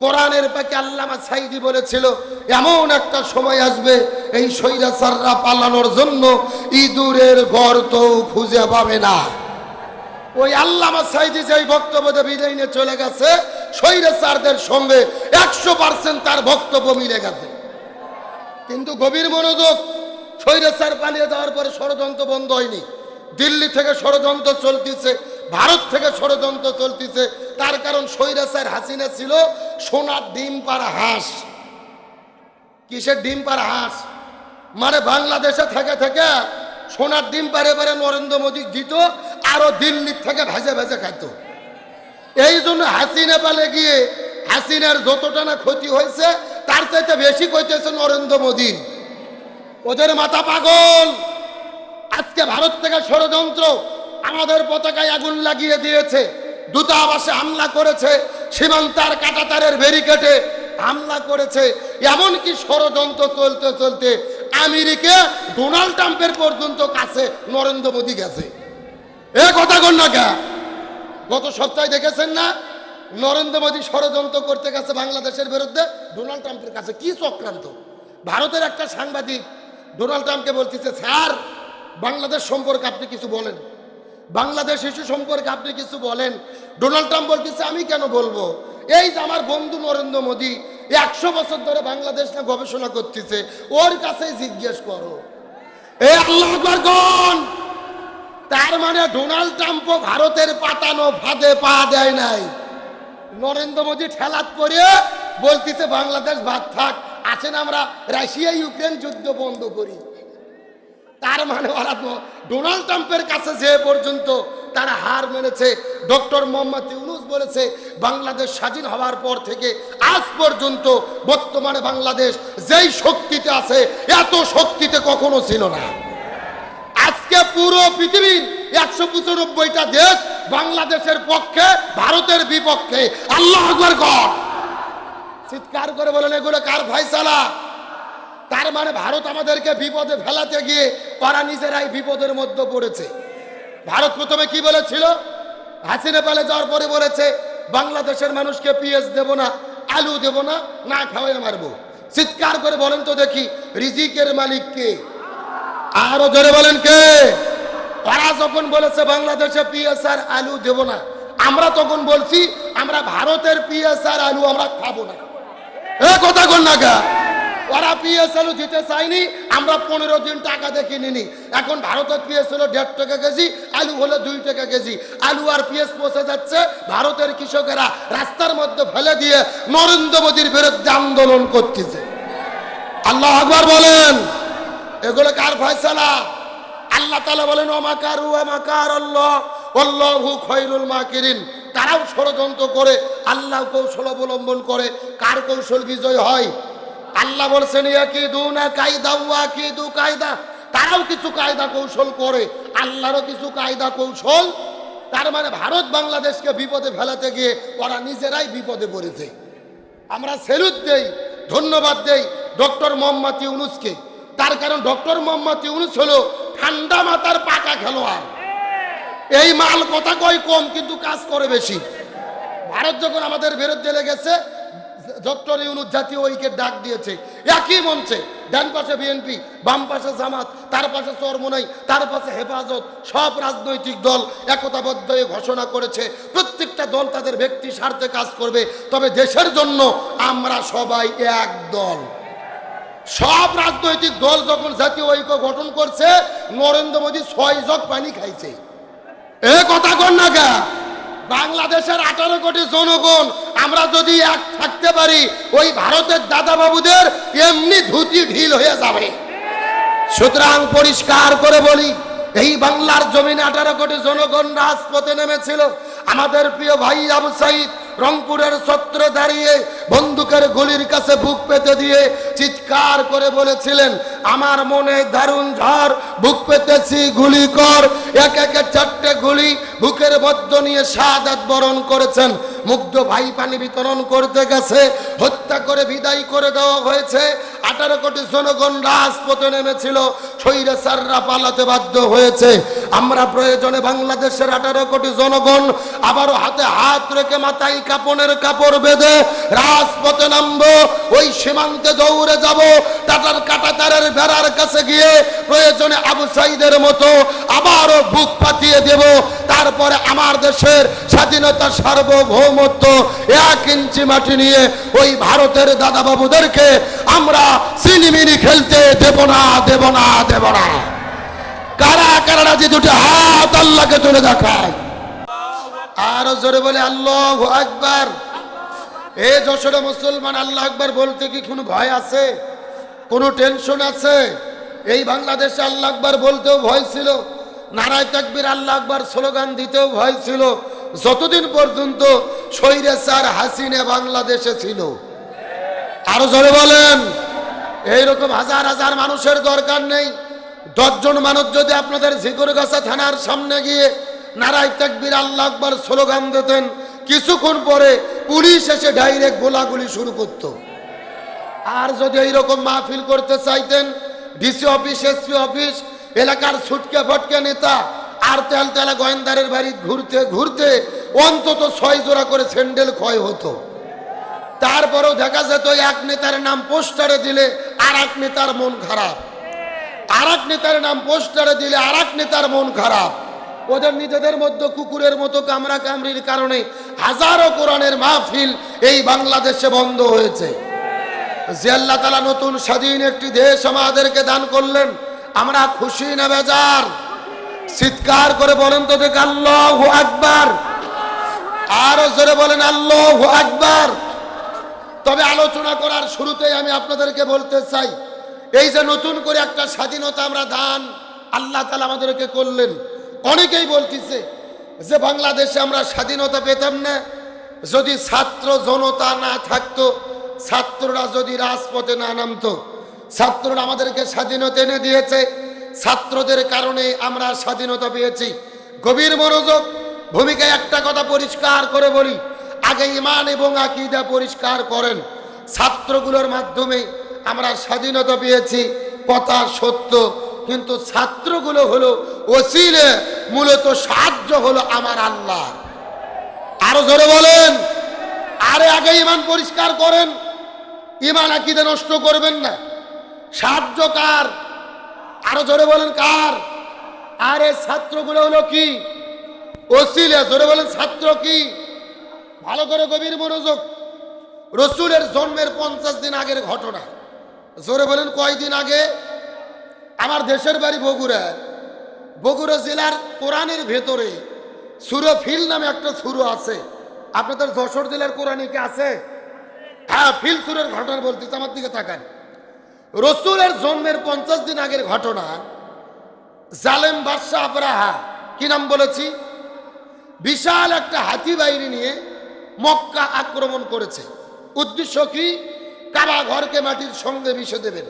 কোরআনের পাকে আল্লামা সাইদি বলেছিল, এমন একটা সময় আসবে এই সৈরাচাররা পালানোর জন্য ইঁদুরের গর্ত খুঁজে পাবে না। ওই আল্লামা সাইদি যেই বক্তব্য দিয়ে বিদায় নিয়ে চলে গেছে সৈরাচারদের সঙ্গে একশো পার্সেন্ট তার বক্তব্য মিলে গেছে। কিন্তু গভীর মনোযোগ, স্বৈরাচার পালিয়ে যাওয়ার পরে ষড়যন্ত্র বন্ধ হয়নি। দিল্লি থেকে ষড়যন্ত্র চলতেছে, ভারত থেকে ষড়যন্ত্র চলতেছে। তার কারণ স্বৈরাচার হাসিনা ছিল সোনার ডিম পাড়া হাঁস। কিসের ডিম পাড়া হাঁস? মানে বাংলাদেশে থেকে থেকে সোনার ডিম পারে পারে নরেন্দ্র মোদী দিত, আরও দিল্লির থেকে ভেজে ভেজে খাইত। এই জন্য হাসিনা পালে গিয়ে হাসিনার যতটা না ক্ষতি হয়েছে, তার চাইতে বেশি কইতেছে নরেন্দ্র মোদীর ওদের মাথা পাগল। আজকে ভারত থেকে ষড়যন্ত্র আমাদের পতাকায় আগুন লাগিয়ে দিয়েছে। দূতাবাসে হামলা করেছে, সীমান্তার কাটাতারের ব্যারিকেডে হামলা করেছে। এমনকি ষড়যন্ত্র চলতে চলতে আমেরিকা ডোনাল্ড ট্রাম্পের পর্যন্ত কাছে নরেন্দ্র মোদী গেছে। এ কথা না কে গত সপ্তাহে দেখেছেন না? নরেন্দ্র মোদী ষড়যন্ত্র করতে গেছে বাংলাদেশের বিরুদ্ধে। ডোনাল্ড ট্রাম্পের কাছে কি চক্রান্ত? ভারতের একটা সাংবাদিক ডোনাল্ড ট্রাম্পকে বলতেছে, স্যার, বাংলাদেশ সম্পর্কে আপনি কিছু বলেন। বাংলাদেশ শিশু সম্পর্কে আপনি কিছু বলেন। ডোনাল্ড ট্রাম্প বলতেছে, আমি কেন বলব? এই যে আমার বন্ধু নরেন্দ্র মোদী একশো বছর ধরে বাংলাদেশ নিয়ে গবেষণা করতেছে, ওর কাছেই জিজ্ঞেস করো। এ আল্লাহ তার মানে ডোনাল্ড ট্রাম্পও ভারতের পাতানো ফাঁদে পা দেয় নাই। নরেন্দ্র মোদী ঠেলাত করে বলতেছে, বাংলাদেশ ভাত থাক আছেন আমরা রাশিয়া ইউক্রেন যুদ্ধ বন্ধ করি। তার মানে ওরা তো ডোনাল্ড ট্রাম্পের কাছে যে পর্যন্ত তারা হার মেনেছে, ডক্টর মোহাম্মদ ইউনুস বলেছে, বাংলাদেশ স্বাধীন হওয়ার পর থেকে আজ পর্যন্ত বর্তমানে বাংলাদেশ যেই শক্তিতে আছে, এত শক্তিতে কখনো ছিল না। আজকে পুরো পৃথিবীর একশো পঁচানব্বইটা দেশ বাংলাদেশের পক্ষে, ভারতের বিপক্ষে। আল্লাহ চিৎকার করে বলেন, এগুলো কার ফাইসালা তার মানে ভারত আমাদেরকে বিপদে ফেলাতে গিয়ে ওরা নিজেরাই বিপদের মধ্যে পড়েছে। ভারত প্রথমে কি বলেছিল? হাসিনা পালে যাওয়ার পরে বলেছে, বাংলাদেশের মানুষকে পিএস দেব না, আলু দেব না না খাওয়াই মারবো। চিৎকার করে বলেন তো দেখি, রিজিকের মালিক কে? আরও জোরে বলেন কে? তারা যখন বলেছে, বাংলাদেশে পিএসআর আলু দেব না, আমরা তখন বলছি, আমরা ভারতের পিএসআর আলু আমরা খাব না। এ কথা কন না গা ওরা পিএস আলু দিতে চাইনি আমরা পনেরো দিন টাকা দেখে নিনি এখন ভারতের পিএস দেড় টাকা কেজি, আলু হলো দুই টাকা কেজি। আলু আর পিএস পৌঁছে যাচ্ছে, ভারতের কৃষকেরা রাস্তার মধ্যে ফেলে দিয়ে নরেন্দ্র মোদীর বিরুদ্ধে আন্দোলন করতেছে। আল্লাহ আকবার বলেন, এগুলো কার ফয়সালা? আল্লাহ তালা বলেন অমাকার অমাকার আল্লাহ অল্লাহু খৈরুল মাকিরিন। তারাও ষড়যন্ত্র করে, আল্লাহ কৌশল অবলম্বন করে, কার কৌশল বিজয় হয়? আল্লাহ বলছেন কি দু না কায়দা উয়া কি দু কায়দা। তারাও কিছু কায়দা কৌশল করে, আল্লাহরও কিছু কায়দা কৌশল। তার মানে ভারত বাংলাদেশকে বিপদে ফেলাতে গিয়ে ওরা নিজেরাই বিপদে পড়েছে। আমরা সেলুট দেই, ধন্যবাদ দেই ডক্টর মোহাম্মদ ইউনুসকে। তার কারণ ডক্টর মোহাম্মদ ইউনুস হলো ঠান্ডা মাথার পাকা খেলোয়াড়। এই মাল কথা কয় কম, কিন্তু কাজ করে বেশি। ভারত যখন আমাদের বিরুদ্ধে লেগেছে ডক্টর ইউনুস জাতীয় ঐক্যের ডাক দিয়েছে। একই মঞ্চে ডান পাশে বিএনপি, বাম পাশে জামাত, তার পাশে চরমোনাই, তার পাশে হেফাজত, সব রাজনৈতিক দল একতাবদ্ধ হয়ে ঘোষণা করেছে। প্রত্যেকটা দল তাদের ব্যক্তি স্বার্থে কাজ করবে। তবে দেশের জন্য আমরা সবাই এক দল। সব রাজনৈতিক দল যখন জাতীয় ঐক্য গঠন করছে, নরেন্দ্র মোদী ছয় জগ পানি খাইছে। এ কথা কন না বাংলাদেশের আঠারো কোটি জনগণ, আমরা যদি এক থাকতে পারি, ওই ভারতের দাদাবাবুদের এমনি ধুতি ঢিল হয়ে যাবে। সুতরাং পরিষ্কার করে বলি, এই বাংলার জমিনে আঠারো কোটি জনগণ রাজপথে নেমেছিল। আমাদের প্রিয় ভাই আবু সাইদ রংপুরের ছত্র দাঁড়িয়ে বন্দুকের গুলির কাছে বুক পেতে দিয়ে চিৎকার করে বলেছিলেন, আমার মনে দারুণ ঝড়, বুক পেতেছি, গুলি কর। এক একে চারটে গুলি বুকের মধ্য নিয়ে সাদাত বরণ করেছেন। মুগ্ধ ভাই পানি বিতরণ করতে গেছে, হত্যা করে বিদায় করে দেওয়া হয়েছে। আঠারো কোটি জনগণ রাজপথে নেমেছিল স্বৈরাচাররা পালাতে বাধ্য হয়েছে। আমরা প্রয়োজনে বাংলাদেশের আঠারো কোটি জনগণ আবারও হাতে হাত রেখে মাথায় কাপনের কাপড় বেঁধে রাজপথে নামবো। ওই সীমান্তে দৌড়ে যাব টাটার কাটাতারের বেড়ার কাছে গিয়ে প্রয়োজনে আবু সাইদের মতো আবারও বুক পাতিয়ে দেব। তারপরে আমার দেশের স্বাধীনতা সার্বভৌমত্ব এক ইঞ্চি মাটি নিয়ে ওই ভারতের দাদাবাবুদেরকে আমরা সিনিমিনি খেলতে দেব না দেব না দেব না। কারা কারা রাজি? দুটো হাত আল্লাহকে তুলে দেখায়। আরও জোরে বলে, আল্লাহ আকবার। এ যশোরে মুসলমান, আল্লাহ আকবার বলতে কি কোনো ভয় আছে? কোনো টেনশন আছে? এই বাংলাদেশে আল্লাহ আকবার বলতেও ভয় ছিল। নারায় তাকবির আল্লাহ আকবার স্লোগান দিতেও ভয় ছিল। যতদিন পর্যন্ত স্যার হাসিনে বাংলাদেশে ছিল। আরও জোরে বলেন, এইরকম হাজার হাজার মানুষের দরকার নেই। দশজন মানুষ যদি আপনাদের ঝিকুরগাছা থানার সামনে গিয়ে নারায় তাকবির আল্লাহ আকবার স্লোগান দিতেন, কিছুক্ষণ পরে পুলিশ এসে ডাইরেক্ট গোলাগুলি শুরু করত। আর যদি এইরকম মাহফিল করতে চাইতেন, ডিসি অফিস, এসপি অফিস এলাকার ছুটকে ফটকে নেতা আর তেল তেলা গোয়েন্দারের বাড়ি ঘুরতে ঘুরতে অন্তত ছয় জোড়া করে স্যান্ডেল ক্ষয় হতো। তারপরেও দেখা যেত এক নেতার নাম পোস্টারে দিলে আর এক নেতার মন খারাপ। আর এক নেতার নাম পোস্টারে দিলে আর এক নেতার মন খারাপ। ওদের নিজেদের মধ্যে কুকুরের মতো কামড়া কামড়ির কারণে হাজারো কোরআনের মাহফিল এই বাংলাদেশে বন্ধ হয়েছে। যে তালা নতুন স্বাধীন একটি দেশ আমাদেরকে দান করলেন আমরা খুশি না বেজার। চিৎকার করে বলেন তো দেখ, আল্লাহ আকবার। আরও জোরে বলেন, আল্লাহ আকবার। তবে আলোচনা করার শুরুতেই আমি আপনাদেরকে বলতে চাই, এই যে নতুন করে একটা স্বাধীনতা আমরা দান আল্লাহ তালা আমাদেরকে করলেন। অনেকেই বলতেছে যে বাংলাদেশে আমরা স্বাধীনতা পেতাম না। যদি ছাত্র জনতা না থাকতো, ছাত্ররা যদি রাজপথে না নামতো ছাত্ররা আমাদেরকে স্বাধীনতা এনে দিয়েছে। ছাত্রদের কারণে আমরা স্বাধীনতা পেয়েছি। গভীর মনোযোগ, ভূমিকায় একটা কথা পরিষ্কার করে বলি। আগে ইমান এবং আকিদা পরিষ্কার করেন। ছাত্রগুলোর মাধ্যমে আমরা স্বাধীনতা পেয়েছি, কথা সত্য। কিন্তু ছাত্রগুলো হলো ওসিলে, মূলত সাহায্য হলো আমার আল্লাহ আরও জোরে বলেন। আরে আগে ইমান পরিষ্কার করেন। ইমান, আকিদে নষ্ট করবেন না। সাহায্য কার আরও? জোরে বলেন কার? আর আরে ছাত্রগুলো হলো কি? ওসিলে, জোরে বলেন ছাত্র কি? ভালো করে গভীর মনোযোগ। রসুলের জন্মের পঞ্চাশ দিন আগের ঘটনা। জোরে বলেন কয়দিন আগে? আমার দেশের বাড়ি বগুড়া। বগুড়া জেলার কোরআনের ভেতরে সুরো ফিল নামে একটা সুরো আছে। আপনাদের যশোর জেলার কোরআনে কি আছে? হ্যাঁ ফিল সুরের ঘটনা বলতেছে, আমার দিকে তাকান। রসুলের জন্মের পঞ্চাশ দিন আগের ঘটনা, জালেম বাদশাহ আবরাহা, কি নাম বলেছি? বিশাল একটা হাতি বাহিনী নিয়ে মক্কা আক্রমণ করেছে। উদ্দেশ্য কি? কাবা ঘরকে মাটির সঙ্গে মিশে দেবেন।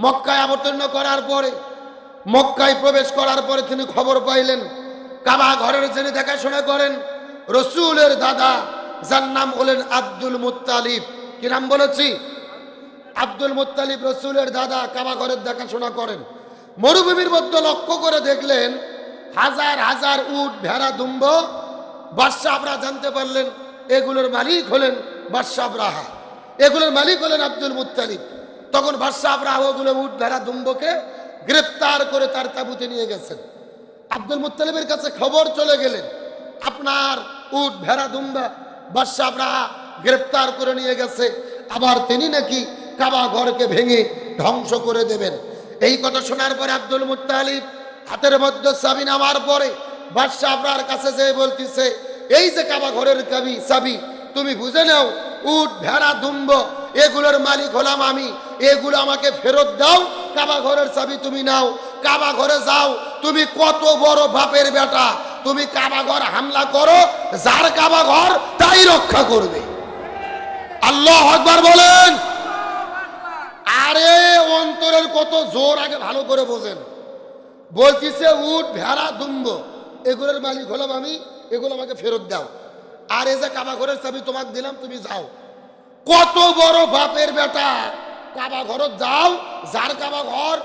মক্কায় অবতীর্ণ করার পরে, মক্কায় প্রবেশ করার পরে তিনি খবর পাইলেন, কাবা ঘরের যিনি দেখাশোনা করেন, রসুলের দাদা, যার নাম হলেন আব্দুল মুত্তালিব। কি নাম বলেছি? আব্দুল মুত্তালিব রসুলের দাদা কাবা ঘরের দেখাশোনা করেন। মরুভূমির মধ্যে লক্ষ্য করে দেখলেন হাজার হাজার উট, ভেড়া, দুম্ব। বাদশাহ আপনারা জানতে পারলেন, এগুলোর মালিক হলেন বাদশাহ আবরাহা এগুলোর মালিক হলেন আব্দুল মুত্তালিব। তখন বাদশাহ আবরাহা ওগুলো উট, ভেড়া, দুম্বকে গ্রেপ্তার করে তার তাবুতে নিয়ে গেছেন। আব্দুল মুত্তালিবের কাছে খবর চলে গেলেন, আপনার উট, ভেড়া, দুম্বা বাদশাহ আবরাহা গ্রেপ্তার করে নিয়ে গেছে। আবার তিনি নাকি কাবা ঘরকে ভেঙে ধ্বংস করে দেবেন। এই কথা শোনার পরে আব্দুল মুত্তালিব হাতের মধ্যে সাবি নামার পরে বাদশাহ আপনার কাছে যে বলতেছে, এই যে কাবা ঘরের কাবি, সাবি, তুমি বুঝে নাও, উট, ভেড়া, দুম্ব, এগুলোর মালিক হলাম আমি। এগুলো আমাকে ফেরত দাও, কাবা ঘরের চাবি তুমি নাও। কাবা ঘরে যাও, তুমি কত বড় বাপের বেটা। তুমি কাবা ঘর হামলা করো, যার কাবা ঘর তাই রক্ষা করবে। আল্লাহ আকবার বলেন আরে অন্তরের কত জোর আগে ভালো করে বোঝেন। বলতিছে, উঠ ভেড়া, দুম্ব, এগুলোর মালিক হলাম আমি, এগুলো আমাকে ফেরত দাও। আর এই যে কাবা ঘরের চাবি তোমাকে দিলাম, তুমি যাও। কত বড় বাপের বেটা। কাবা ঘরত যাও, যার কাবা ঘর।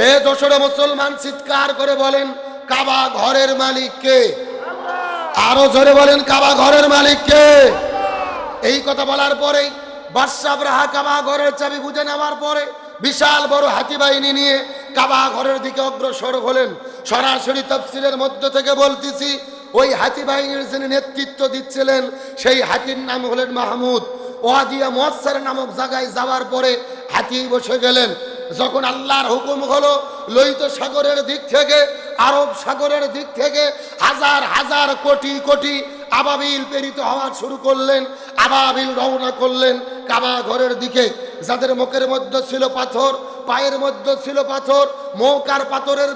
এ যশোরে মুসলমান চিৎকার করে বলেন, কাবা ঘরের মালিক কে? আরও জোরে বলেন, কাবা ঘরের মালিক কে? এই কথা বলার পরেই বাদশাহ রাহা কাবা ঘরের চাবি বুঝে নেওয়ার পরে বিশাল বড় হাতি বাহিনী নিয়ে কাবা ঘরের দিকে অগ্রসর হলেন। সরাসরি তফসিলের মধ্য থেকে বলতেছি, ওই হাতি বাহিনীর যিনি নেতৃত্ব দিচ্ছিলেন, সেই হাতির নাম হলেন মাহমুদ। ওয়াদিয়া মোয়াসার নামক জায়গায় যাওয়ার পরে হাতি বসে গেলেন। যখন আল্লাহর হুকুম হলো, লোহিত সাগরের দিক থেকে, আরব সাগরের দিক থেকে হাজার হাজার কোটি কোটি আবাবিল প্রেরিত হওয়া শুরু করলেন, আবাবিল রওনা করলেন কাবা ঘরের দিকে। যাদের মুখের মধ্যে ছিল পাথর, পায়ের মধ্যে ছিল পাথর, মুখ আর পাথরের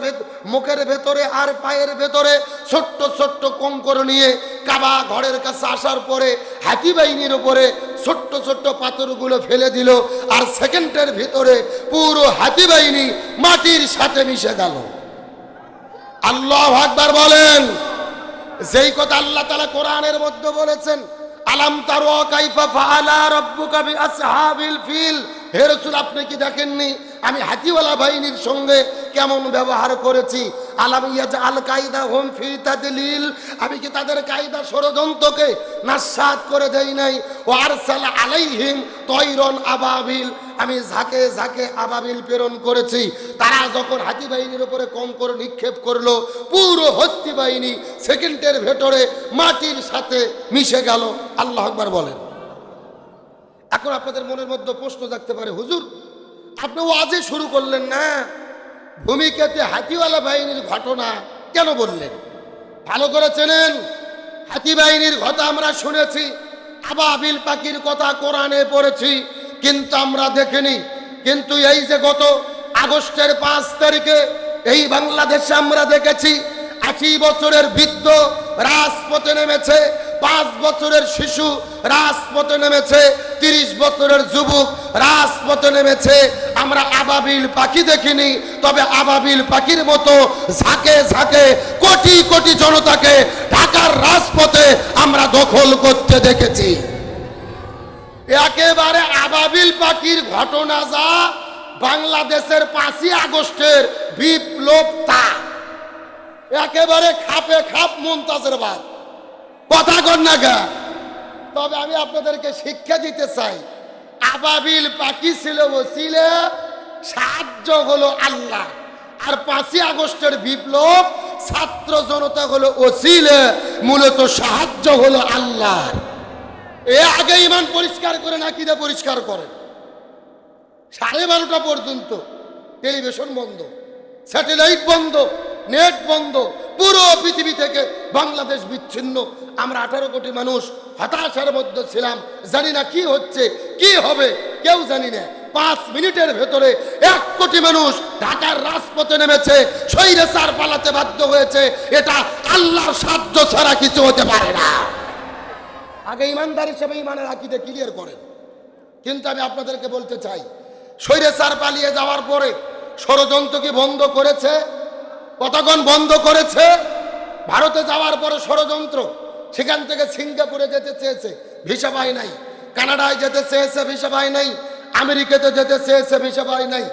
মুখের ভেতরে আর পায়ের ভেতরে ছোট্ট ছোট্ট কঙ্কর নিয়ে কাবা ঘরের কাছে আসার পরে হাতি বাহিনীর উপরে ছোট্ট ছোট্ট পাথরগুলো ফেলে দিল আর সেকেন্ডের ভিতরে পুরো হাতি বাহিনী মাটির সাথে মিশে গেল। আল্লাহ আকবার বলেন। যেই কথা আল্লাহ তালা কোরআনের মধ্যে বলেছেন, আলাম তারো কাইফা ফাআলা রাব্বুকা বিআসহাবিল ফিল? হে রাসূল, আপনি কি দেখেননি? আমি হাতিওয়ালা বাহিনীর সঙ্গে কেমন ব্যবহার করেছি? আলাম ইয়াজআল কায়দা হুম ফি তাদলিল? আমি কি তাদের কায়দা ষড়যন্ত্রকে নাশাত করে দেই নাই? ও আরসাল আলাইহিম তৈরন আবাবিল। আমি ঝাঁকে ঝাঁকে আবাবিল প্রেরণ করেছি। তারা যখন হাতি বাহিনীর উপরে কম করে নিক্ষেপ করল, পুরো হস্তি বাহিনী সেকেন্ডের ভেতরে মাটির সাথে মিশে গেল। আল্লাহ আকবার বলেন। এখন আপনাদের মনের মধ্যে প্রশ্ন জাগতে পারে, হুজুর, আপনি ওয়াজে শুরু করলেন না? ভূমিকাতে হাতিওয়ালা বাহিনীর ঘটনা কেন বললেন? ভালো করে চেনেন, হাতি বাহিনীর কথা আমরা শুনেছি, আবাবিল পাখির কথা কোরআনে পড়েছি। কিন্তু আমরা দেখিনি। কিন্তু এই যে গত আগস্টের পাঁচ তারিখে এই বাংলাদেশে আমরা দেখেছি, আশি বছরের বৃদ্ধ রাজপথে নেমেছে, পাঁচ বছরের শিশু রাজপথে নেমেছে, তিরিশ বছরের যুবক রাজপথে নেমেছে। আমরা আবাবিল পাখি দেখিনি, তবে আবাবিল পাখির মতো ঝাঁকে ঝাঁকে, কোটি কোটি জনতাকে ঢাকার রাজপথে আমরা দখল করতে দেখেছি। একেবারে আবাবিল পাখির ঘটনা যা বাংলাদেশের পাঁচই আগস্টের বিপ্লব তা একেবারে খাপে খাপ মন্তাজের বাদ। কথা কর না গা। তবে আমি আপনাদেরকে শিক্ষা দিতে চাই, আবাবিল পাখি ছিল ছিলে সাহায্য হলো আল্লাহ। আর পাঁচই আগস্টের বিপ্লব ছাত্র জনতা হলো ওসিলে, মূলত সাহায্য হলো আল্লাহ। এ আগে ইমান পরিষ্কার করে না কিনা পরিষ্কার করে? সাড়ে বারোটা পর্যন্ত টেলিভিশন বন্ধ, স্যাটেলাইট বন্ধ, নেট বন্ধ, পুরো পৃথিবী থেকে বাংলাদেশ বিচ্ছিন্ন। আমরা আঠারো কোটি মানুষ, হতাশার মধ্যে ছিলাম, জানি না কি হচ্ছে, কি হবে, কেউ জানি না। পাঁচ মিনিটের ভেতরে এক কোটি মানুষ ঢাকার রাজপথে নেমেছে সৈরেসার পালাতে বাধ্য হয়েছে। এটা আল্লাহর সাহায্য ছাড়া কিছু হতে পারে না। আগে ইমানদার হিসেবে ইমানের আকিদে ক্লিয়ার করেন। কিন্তু আমি আপনাদেরকে বলতে চাই স্বৈরাচার পালিয়ে যাওয়ার পরে ষড়যন্ত্র কি বন্ধ করেছে? কতক্ষণ বন্ধ করেছে? ভারতে যাওয়ার পরে ষড়যন্ত্র সেখান থেকে সিঙ্গাপুরে যেতে চেয়েছে, ভিসা পায় নাই। কানাডায় যেতে চেয়েছে, ভিসা পায় নাই। আমেরিকাতে যেতে চেয়েছে, ভিসা পায় নাই।